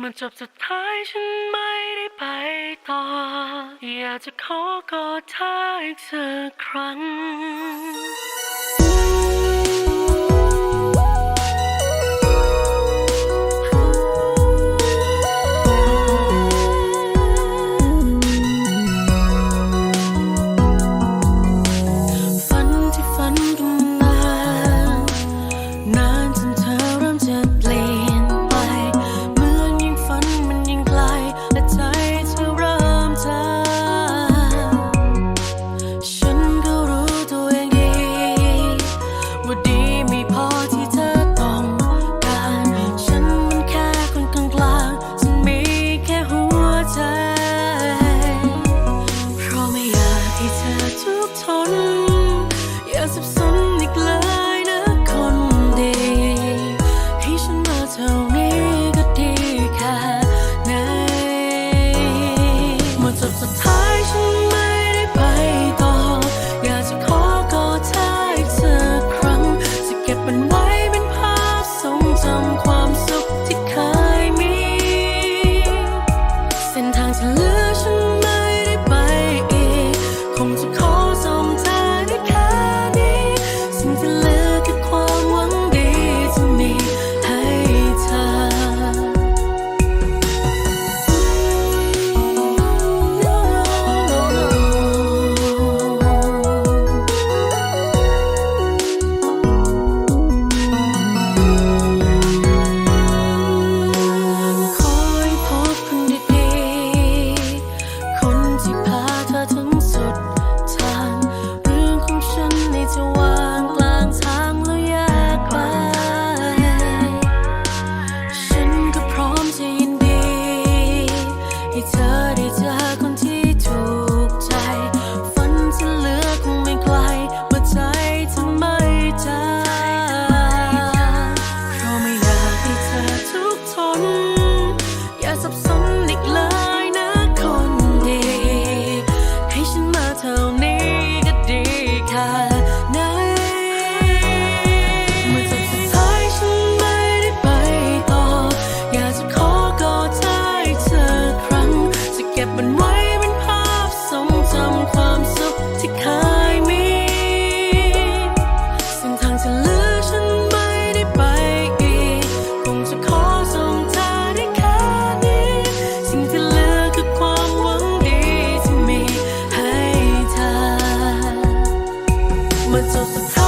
มันจบสุดท้ายฉันไม่ได้ไปต่อ อยากจะขอกอดเธออีกสักครั้ง ทุกทน อย่าสับสนอีกเลยนะคนดี ให้ฉันมาเท่า 섭섭 close to time.